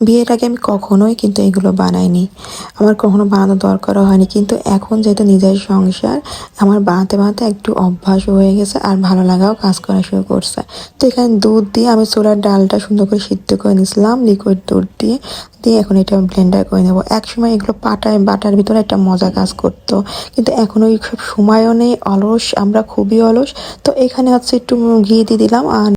বিয়ের আগে আমি কখনোই কিন্তু এগুলো বানাইনি। আমার কখনো বানানো দরকারও হয়নি। কিন্তু এখন যেহেতু নিজের সংসার, আমার বানাতে বানাতে একটু অভ্যাস হয়ে গেছে আর ভালো লাগাও কাজ করা শুরু করছে। তো এখানে দুধ দিয়ে আমি ছোলার ডালটা সুন্দর করে সিদ্ধ করে নিয়েছিলাম লিকুইড দুধ দিয়ে। দিয়ে এখন এটা ব্লেন্ডার করে নেব। একসময় এগুলো পাটায়, বাটার ভিতরে একটা মজা কাজ করতো। কিন্তু এখন ওই সব সময়ও নেই। অলস, আমরা খুবই অলস। তো এখানে হচ্ছে একটু ঘি দিয়ে দিলাম আর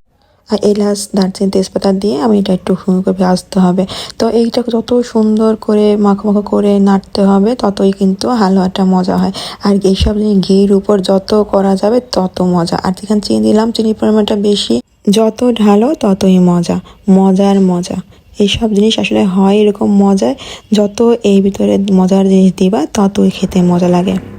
এলাচ দারচিনি তেজপাতা দিয়ে আমি এটা একটু করে ভাজতে হবে। তো এইটা যত সুন্দর করে মাখো মাখো করে নাড়তে হবে, ততই কিন্তু হালুয়াটা মজা হয়। আর এইসব জিনিস ঘির উপর যত করা যাবে তত মজা। আর যেখানে চিনি দিলাম, চিনির পরিমাণটা বেশি। যত ঢালো ততই মজা, মজার মজা। এইসব জিনিস আসলে হয় এরকম মজায়, যত এই ভিতরে মজার জিনিস দিবা, ততই খেতে মজা লাগে।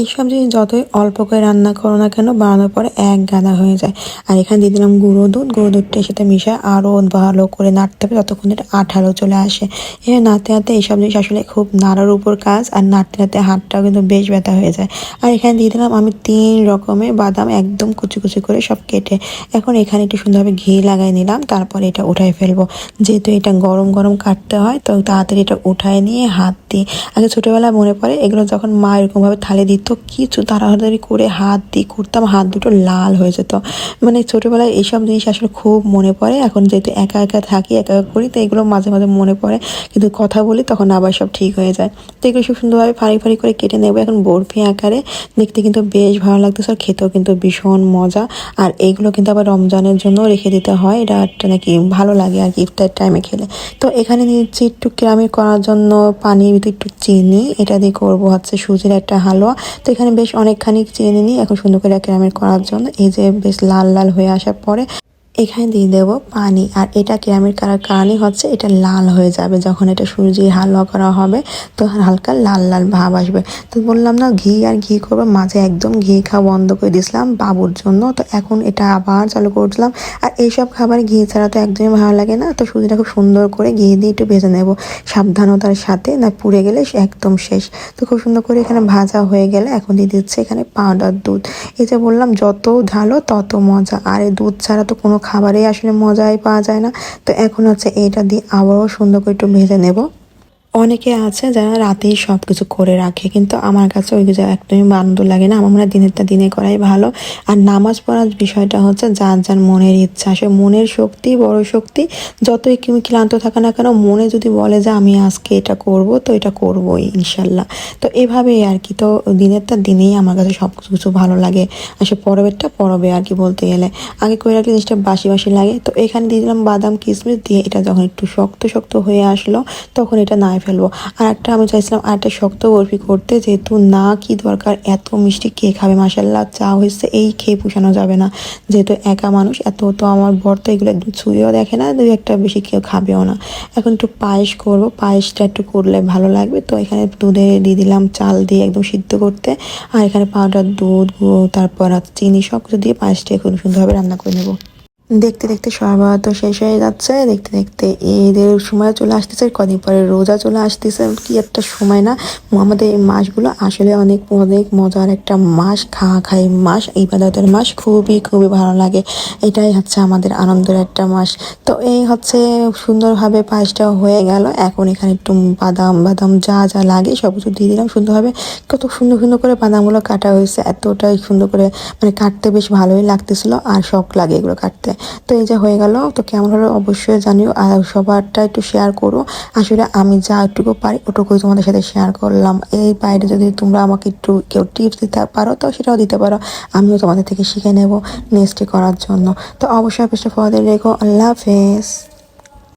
এইসব জিনিস যতই অল্প করে রান্না করো না কেন, বানানোর পরে এক গাদা হয়ে যায়। আর এখানে দিয়ে দিলাম গুঁড়ো দুধ। গুঁড়ো দুধটার সাথে মিশায় আরও ভালো করে নাড়তে হবে যতক্ষণ এটা আঠালো চলে আসে। এবার নাড়তে নাড়তে এইসব জিনিস আসলে খুব নাড়ার উপর কাজ, আর নাড়তে নাড়তে হাতটাও কিন্তু বেশ ব্যথা হয়ে যায়। আর এখানে দিয়ে দিলাম আমি তিন রকমের বাদাম একদম কুচি কুচি করে সব কেটে। এখন এখানে একটু সুন্দরভাবে ঘি লাগাই নিলাম, তারপরে এটা উঠাই ফেলব। যেহেতু এটা গরম গরম কাটতে হয়, তো তাড়াতাড়ি এটা উঠায় নিয়ে হাত দিয়ে, আগে ছোটোবেলায় মনে পড়ে এগুলো যখন মা এরকমভাবে থালে দিত কিছু তাড়াতাড়ি করে হাত দিয়ে করতাম হাত দুটো লাল হয়ে যেত। মানে ছোটোবেলায় এইসব জিনিস আসলে খুব মনে পড়ে। এখন যেহেতু একা একা থাকি, একা একা করি, তো এগুলো মাঝে মাঝে মনে পড়ে। কিন্তু কথা বলি তখন আবার সব ঠিক হয়ে যায়। তো এগুলো খুব সুন্দরভাবে ফাড়ি ফাড়ি করে কেটে নেব। এখন বরফি আকারে দেখতে কিন্তু বেশ ভালো লাগতেছে আর খেতেও কিন্তু ভীষণ মজা। আর এইগুলো কিন্তু আবার রমজানের জন্য রেখে দিতে হয়। এটা একটা নাকি ভালো লাগে আর কি ইফতার টাইমে খেলে। তো এখানে নিচ্ছি একটু কেরামি করার জন্য পানির ভিতরে একটু চিনি। এটা দিয়ে করব হচ্ছে সুজির একটা হালুয়া। তো এখানে বেশ অনেকখানি চিনি নিই এখন সুন্দর করে কেরামের করার জন্য এই যে বেশ লাল লাল হয়ে আসার পরে এখানে দিয়ে দেব পানি। আর এটা কেরামের করার কারণে হচ্ছে, এটা লাল হয়ে যাবে। যখন এটা সুজি হালুয়া করা হবে তো হালকা লাল লাল ভাব আসবে। তো বললাম না, ঘি আর ঘি করব, মাঝে একদম ঘি খাওয়া বন্ধ করে দিয়েছিলাম বাবুর জন্য। তো এখন এটা আবার চালু করছিলাম। আর এইসব খাবার ঘি ছাড়া তো একদমই ভালো লাগে না। তো সুজিটা খুব সুন্দর করে ঘি দিয়ে একটু ভেজে নেব। সাবধানতার সাথে না পুড়ে গেলে একদম শেষ। তো খুব সুন্দর করে এখানে ভাজা হয়ে গেলে এখন দিয়ে দিচ্ছে এখানে পাউডার দুধ। এই যে বললাম, যত ঢালো তত মজা। আর এই দুধ ছাড়া তো কোনো খাবারেই আসলে মজাই পাওয়া যায় না। তো এখন হচ্ছে এটা দিয়ে আবারও সুন্দর করে একটু ভেজে নেব। অনেকে আছে যারা রাতেই সব কিছু করে রাখে, কিন্তু আমার কাছে ওই একদমই আনন্দ লাগে না। আমার মনে হয় দিনেরটা দিনে করাই ভালো। আর নামাজ পড়ার বিষয়টা হচ্ছে যার যার মনের ইচ্ছা। সে মনের শক্তি বড় শক্তি, যতই তুমি ক্লান্ত থাকা না কেন, মনে যদি বলে যে আমি আজকে এটা করব, তো এটা করবোই, ইনশাল্লাহ। তো এভাবেই আর কি। তো দিনেরটা দিনেই আমার কাছে সব কিছু ভালো লাগে। আর সে পরবেরটা পরবে আর কি বলতে গেলে। আগে করে রাখলে জিনিসটা বাসি বাসি লাগে। তো এখানে দিয়ে দিলাম বাদাম কিশমিশ দিয়ে এটা যখন একটু শক্ত শক্ত হয়ে আসলো, তখন এটা না ফেলব। আর একটা আমি চাইছিলাম আর একটা শক্ত বরফি করতে, যেহেতু না কি দরকার, এত মিষ্টি কে খাবে? মাসাল্লাহ চা হয়েছে এই খেয়ে পুষানো যাবে না। যেহেতু একা মানুষ, এত তো আমার বর তো এগুলো একদম ছুঁয়েও দেখে না, দুই একটা বেশি কেউ খাবেও না। এখন একটু পায়েস করব, পায়েসটা একটু করলে ভালো লাগবে। তো এখানে দুধে দিয়ে দিলাম চাল দিয়ে একদম সিদ্ধ করতে। আর এখানে পাউডার, দুধ, গুঁড়ো, তারপর চিনি সব কিছু দিয়ে পায়েসটা খুব সুন্দরভাবে রান্না করে নেব। দেখতে দেখতে সরবরাহ তো শেষ হয়ে যাচ্ছে, দেখতে দেখতে এদের সময় চলে আসতেছে, কদিন পরে রোজা চলে আসতেছে, কি একটা সময় না? আমাদের এই মাসগুলো আসলে অনেক অনেক মজার একটা মাস খাওয়া খাই মাস এই ইবাদতের মাস, খুবই খুবই ভালো লাগে। এটাই হচ্ছে আমাদের আনন্দের একটা মাস। তো এই হচ্ছে সুন্দরভাবে পায়েসটা হয়ে গেল। এখন এখানে একটু বাদাম বাদাম যা যা লাগে সব কিছু দিয়ে দিলাম। সুন্দরভাবে কত সুন্দর সুন্দর করে বাদামগুলো কাটা হয়েছে। এতটাই সুন্দর করে মানে কাটতে বেশ ভালোই লাগতেছিল আর শখ লাগে এগুলো কাটতে। তো এই যে হয়ে গেল, তো কেমন হলো অবশ্যই জানিও আর সবারটা একটু শেয়ার করো। আসলে আমি যা একটুকু পারি ওটুকুই তোমাদের সাথে শেয়ার করলাম। এই বাইরে যদি তোমরা আমাকে একটু কেউ টিপস দিতে পারো, তো সেটাও দিতে পারো। আমিও তোমাদের থেকে শিখে নেব নেক্সটে করার জন্য। তো অবশ্যই ফলো রেখো আল্লাহ হাফেজ।